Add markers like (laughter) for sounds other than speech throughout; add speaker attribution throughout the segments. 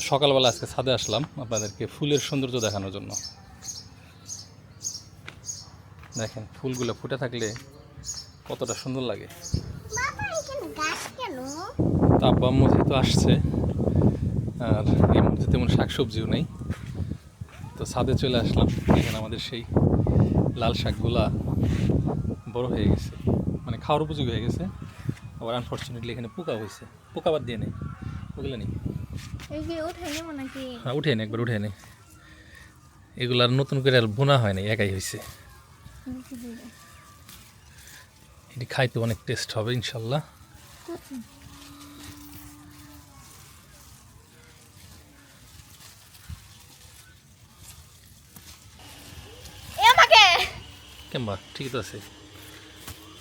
Speaker 1: তো সকালবেলা আজকে ছাদে আসলাম আপনাদেরকে ফুলের সৌন্দর্য দেখানোর জন্য। দেখেন ফুলগুলো ফুটে থাকলে কতটা সুন্দর লাগে। তো আব্বা আম্মু যেহেতু আসছে আর এই মুহূর্তে তেমন শাকসবজিও নেই তো ছাদে চলে আসলাম। এখানে আমাদের সেই লাল শাকগুলা বড় হয়ে গেছে মানে খাওয়ার উপযোগী হয়ে গেছে আবার আনফর্চুনেটলি এখানে পোকা হয়েছে। পোকা বাদ দিয়ে নেই ওগুলো নেই।
Speaker 2: এই যে উঠে নেব নাকি?
Speaker 1: হ্যাঁ উঠে নে একবার উঠে নে। এগুলো আর নতুন করে আর বোনা হয় একাই হয়েছে এটি খাইতে অনেক টেস্ট হবে ইনশাল্লাহ। কেমবা ঠিক তো আছে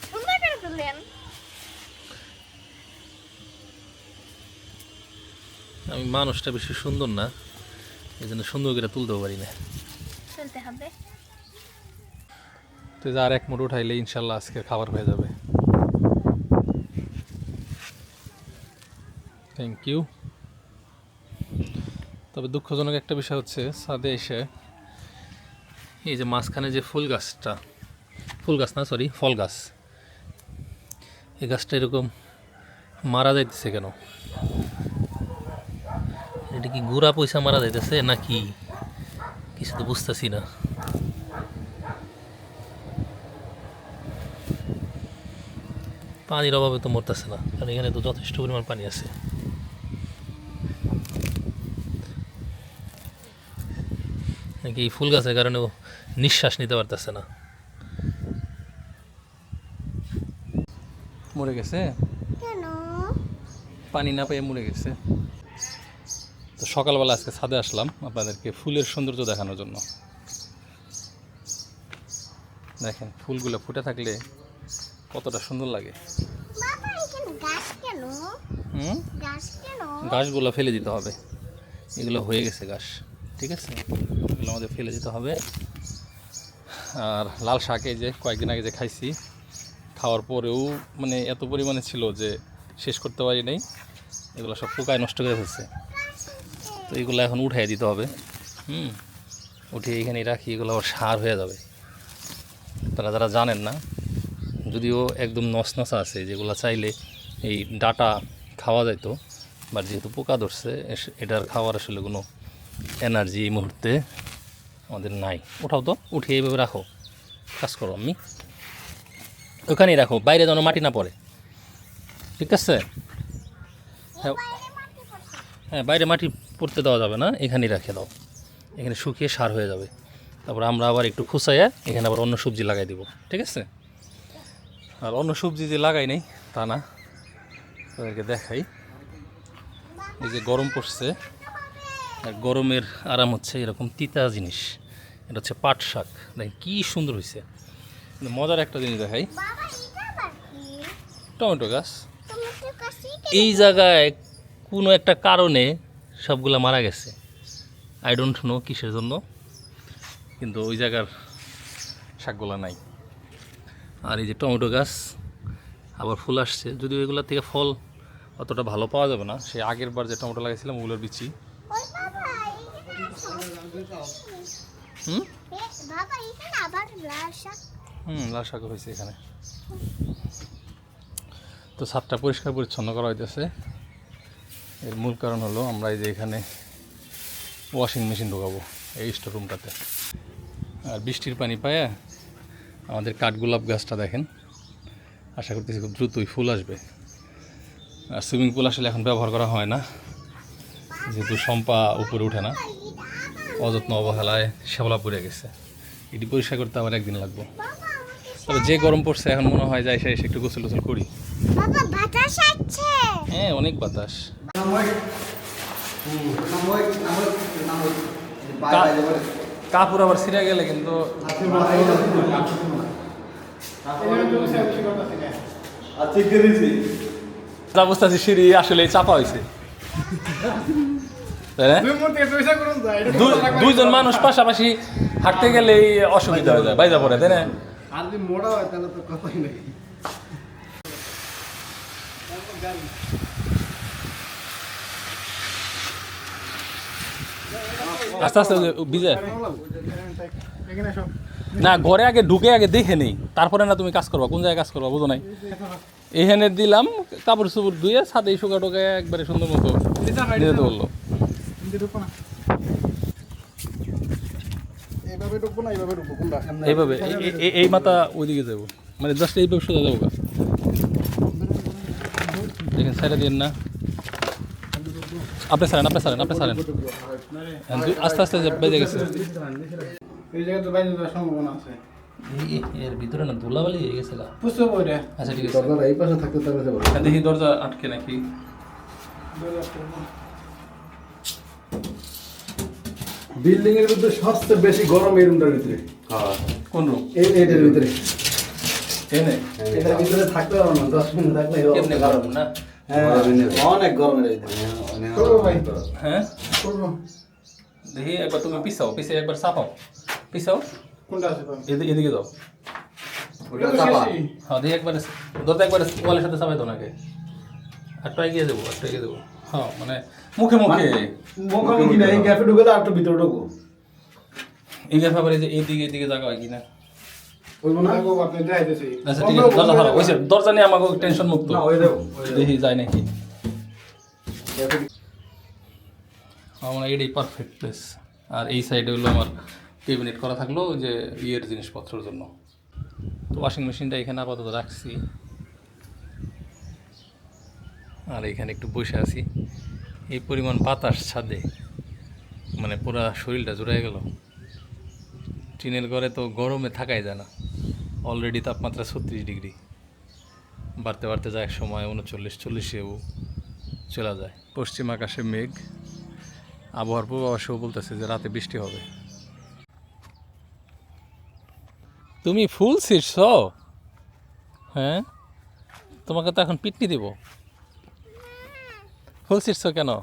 Speaker 2: সুন্দর করে তুললেন
Speaker 1: আমি মানুষটা বেশি সুন্দর না এই জন্য সুন্দর করে তুলতেও পারি না।
Speaker 2: হবে।
Speaker 1: তো আর এক মুঠ উঠাইলে ইনশাল্লাহ আজকে খাবার হয়ে যাবে। থ্যাংক ইউ তবে দুঃখজনক একটা বিষয় হচ্ছে ছাদে এসে এই যে মাঝখানে যে ফুল গাছটা ফুল গাছ না সরি ফল গাছ এই গাছটা এরকম মারা যাইতেছে কেন? এটা কি গুড়া পয়সা মারা যাইতেছে নাকি? কিছু তো বুঝতেছি না। পানির অভাবে তো মরতেছে না কারণ এখানে তো যথেষ্ট পরিমাণ পানি আছে। নাকি এই ফুল গাছের কারণেও নিঃশ্বাস নিতে পারতেছে না। মরে গেছে? পানি না পেয়ে মরে গেছে। তো সকালবেলা আজকে ছাদে আসলাম আপনাদেরকে ফুলের সৌন্দর্য দেখানোর জন্য। দেখেন ফুলগুলো ফুটে থাকলে কতটা সুন্দর লাগে।
Speaker 2: বাবা এখানে গাছ কেন?
Speaker 1: হুম?
Speaker 2: গাছ কেন?
Speaker 1: ঘাসগুলো ফেলে দিতে হবে। এগুলো হয়ে গেছে গাছ ঠিক আছে? এগুলো আমাদের ফেলে দিতে হবে। আর লাল শাকে যে কয়েকদিন আগে যে খাইছি খাওয়ার পরেও মানে এত পরিমাণে ছিল যে শেষ করতে পারি নাই। এগুলো সব পোকায় নষ্ট করে ফেলছে। তো এগুলো এখন উঠাই দিতে হবে। হুম, উঠিয়ে এখানে রাখি, এগুলো আবার সার হয়ে যাবে। তারা যারা জানেন না, যদিও একদম নসনসা আছে, যেগুলো চাইলে এই ডাটা খাওয়া যাইতো বাট যেহেতু পোকা ধরছে এটার খাওয়ার আসলে কোনো এনার্জি এই মুহূর্তে আমাদের নাই। ওঠাও তো, উঠিয়ে এইভাবে রাখো। কাজ করো আমি ওখানেই রাখো, বাইরে যেন মাটি না পড়ে। ঠিক আছে? হ্যাঁ হ্যাঁ বাইরে মাটি পড়তে দেওয়া যাবে না এখানেই রেখে দাও। এখানে শুকিয়ে সার হয়ে যাবে। তারপর আমরা আবার একটু খুসাইয়া এখানে আবার অন্য সবজি লাগাই দেবো ঠিক আছে? আর অন্য সবজি যে লাগাই নেই তা না। তাদেরকে দেখাই। এই যে গরম পড়ছে আর গরমের আরাম হচ্ছে এরকম তিতা জিনিস। এটা হচ্ছে পাট শাক। দেখেন কী সুন্দর হয়েছে মজার একটা জিনিস দেখাই। টমেটো গাছ। এই জায়গায় কোনো একটা কারণে সবগুলা মারা গেছে। আই ডোন্ট নো কিসের জন্য কিন্তু ওই জায়গার শাকগুলা নাই। আর এই যে টমেটো গাছ আবার ফুল আসছে। যদিও এগুলোর থেকে ফল অতটা ভালো পাওয়া যাবে না সেই আগের বার যে টমেটো লাগাইছিলাম ওগুলোর বিচি। হুম?
Speaker 2: লাল শাক।
Speaker 1: হুম লাল শাক হয়েছে এখানে। তো ছাদটা পরিষ্কার পরিচ্ছন্ন করা হইতেছে। এর মূল কারণ হলো আমরা এই যে এখানে ওয়াশিং মেশিন ঢোকাবো এই স্টোর রুমটাতে আর বৃষ্টির পানি পায়া আমাদের কাঠগোলাপ গাছটা দেখেন আশা করতেছি খুব দ্রুতই ফুল আসবে। আর সুইমিং পুল আসলে এখন ব্যবহার করা হয় না যেহেতু সম্পা উপরে ওঠে না অযত্ন অবহেলায় শ্যাওলা পড়ে গেছে। এটি পরিষ্কার করতে আবার একদিন লাগবে। তবে যে গরম পড়ছে এখন মনে হয় যাই সে একটু গোসল গোসল করি হ্যাঁ অনেক বাতাস। কাপড় আবার ছিঁড়ে গেলে কিন্তু যা সিঁড়ি আসলে চাপা হয়েছে দুইজন মানুষ পাশাপাশি হাঁটতে গেলেই অসুবিধা হয়ে যায়, বাইজা পড়ে, তাই না?
Speaker 3: মোড়া হয়, তাহলে তো কথাই
Speaker 1: আস্তে আস্তে ভিজে। না ঘরে আগে ঢুকে আগে দেখে নেই। তারপরে না তুমি কাজ করবা। কোন জায়গায় কাজ করবা বুঝো নাই? এখানে দিলাম কাপড় চোপড় ধুয়ে ছাদে শুকা টোকা একবারে সুন্দর মতো দিতে বলল
Speaker 3: এইভাবে
Speaker 1: এই মাথা ওইদিকে যাব। মানে জাস্ট এইভাবে সোজা যাব দেখেন সাইডে দিন না। আপনি সারেন আপনি সারেন আপনি সারেন হ্যাঁ, আস্তে আস্তে বেজে গেছে।
Speaker 3: এই জায়গায় তো বাইরে যাওয়ার সম্ভাবনা আছে।
Speaker 1: এর ভিতরে না ধুলাবালি হয়ে গেছে আচ্ছা ঠিক আছে।
Speaker 3: দরজাটা এই পাশে থাকতে
Speaker 1: হ্যাঁ, দেখি দরজা আটকে নাকি?
Speaker 3: বিল্ডিং এর ভিতরে সবচেয়ে বেশি গরম এই রুমটার ভিতরে।
Speaker 1: কোন রুম
Speaker 3: এই এইটার ভিতরে।
Speaker 1: এনে
Speaker 3: এটার ভিতরে থাকতে পারব না দশ মিনিট থাকলে এই
Speaker 1: কেমনে গরম না?
Speaker 3: হ্যাঁ অনেক গরম
Speaker 1: হ্যাঁ? দেখি একবার তুমি পিছাও পিছে একবার চাপাও। পিছাও।
Speaker 3: কোনটা আছে
Speaker 1: এদিকে দাও। হ্যাঁ দেখি একবার দরজা একবার ওয়ালের সাথে চাপাই দাও নাকি? একটু এগিয়ে দেবো একটু এগিয়ে দেবো হ্যাঁ মানে মুখে মুখে।
Speaker 3: মুখোমুখি না। এই গ্যাপে ঢুকে আর একটু ভিতরে ঢুকবো
Speaker 1: এই যে ব্যাপারে যে এইদিকে এইদিকে জায়গা হয় কিনা
Speaker 3: বলব না আপনি যাইতেছি
Speaker 1: আচ্ছা ঠিক আছে দরজা দরজা নিয়ে আমাকে টেনশন মুক্ত। দেখি যায় নাকি। আমার এটাই পারফেক্ট প্লেস আর এই সাইডে হলো আমার ক্যাবিনেট করা থাকল যে ইয়ের জিনিসপত্রের জন্য। তো ওয়াশিং মেশিনটা এখানে আপাতত রাখছি। আর এখানে একটু বসে আছি। এই পরিমাণ বাতাস ছাদে। মানে পুরা শরীরটা জুড়ে গেল। টিনের ঘরে তো গরমে থাকাই যায় না। অলরেডি তাপমাত্রা ছত্রিশ ডিগ্রি। বাড়তে বাড়তে যায় এক সময় উনচল্লিশ চল্লিশেও চলে যায়। পশ্চিম আকাশে মেঘ আবহাওয়ার পূর্বাভাসেও বলতেছে যে রাতে বৃষ্টি হবে। তুমি ফুল ছিটছ? হ্যাঁ? তোমাকে তো এখন পিটনি দিব। ফুল ছিটছ কেন?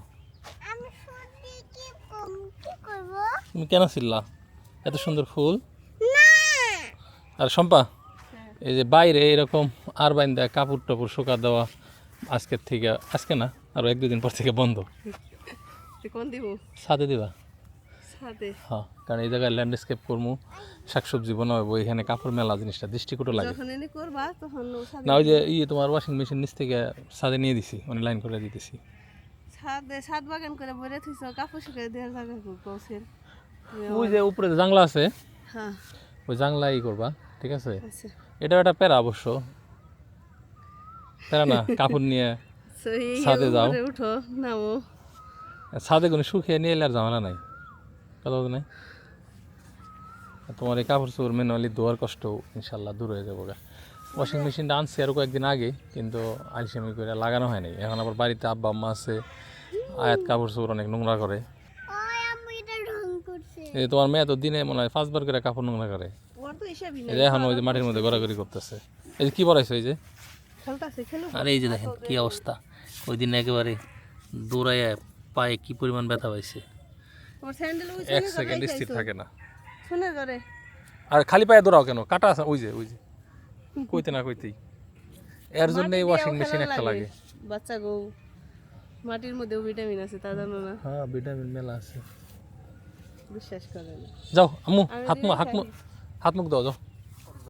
Speaker 1: তুমি কেন ছিললা এত সুন্দর ফুল। আর শম্পা এই যে বাইরে এরকম আর বাইন দেয় কাপড় টাপড় শুকা দেওয়া আজকের থেকে আজকে না আরও এক দুদিন পর থেকে বন্ধ।
Speaker 4: কোন দিব? সাথে
Speaker 1: হ্যাঁ কারণ এই জায়গায় ল্যান্ডস্কেপ করব শাকসবজি বানাবো এখানে কাপড় মেলা জিনিসটা দৃষ্টিকটও লাগে।
Speaker 4: সাথে
Speaker 1: না ওই যে ইয়ে তোমার ওয়াশিং মেশিন নিচ থেকে ছাদে নিয়ে দিছি মানে লাইন করে দিতেছি।
Speaker 4: ছাদে বাগান করে বলে থুইছ কাপড় শুকিয়ে দেওয়ার জায়গা
Speaker 1: ওই যে উপরে যে জানলা আছে
Speaker 4: হ্যাঁ।
Speaker 1: ওই জানলা ই করবা ঠিক আছে?
Speaker 4: আচ্ছা।
Speaker 1: এটাও একটা প্যারা অবশ্য। প্যারা না (laughs) কাপড় নিয়ে
Speaker 4: তো
Speaker 1: ছাদে যাও।
Speaker 4: উঠো নামো।
Speaker 1: ছাদে কোনো শুকিয়ে নিয়ে এলে আর ঝামেলা নাই। কথা নাই? তোমার এই কাপড় চোপড় ম্যানুয়ালি ধোয়ার কষ্ট ইনশাল্লাহ দূর হয়ে যাব গা। ওয়াশিং মেশিনটা আনছি আরও কয়েকদিন আগে কিন্তু আলসেমি করে লাগানো হয় নাই এখন আবার বাড়িতে আব্বা আম্মা আছে আয়াত কাপড় চোপড় অনেক নোংরা করে
Speaker 2: ওই আমি এটা রং করছে
Speaker 1: এই যে তোমার মেয়ে তো দিনে মনে হয় পাঁচবার করে কাপড় নোংরা করে।
Speaker 4: ওর তো হিসাবই
Speaker 1: এই যে এখন ওই যে মাটির মধ্যে গড়াগড়ি করতেছে। এই যে কী বড়াইছো এই যে?
Speaker 4: খেলতাছে খেলো
Speaker 1: আর এই যে দেখেন কি অবস্থা। ওই দিন একেবারে দৌড়াইয়া পায়ে কি পরিমাণ ব্যথা পাইছে। এক সেকেন্ড স্থির থাকে না। আর খালি পায়ে দৌড়াও কেন? কাটা আছে ওই যে ওই যে। কইতে না কইতেই। এর জন্য এই ওয়াশিং মেশিন একটা লাগে।
Speaker 4: বাচ্চা গো মাটির মধ্যেও ভিটামিন আছে তা জানো না।
Speaker 1: হ্যাঁ ভিটামিন মেলা আছে।
Speaker 4: বিশ্বাস করে না
Speaker 1: যাও আম্মু
Speaker 4: আমি
Speaker 1: হাত মুখ
Speaker 4: দিলে
Speaker 1: হাত মুখ হাত মুখ দাও যাও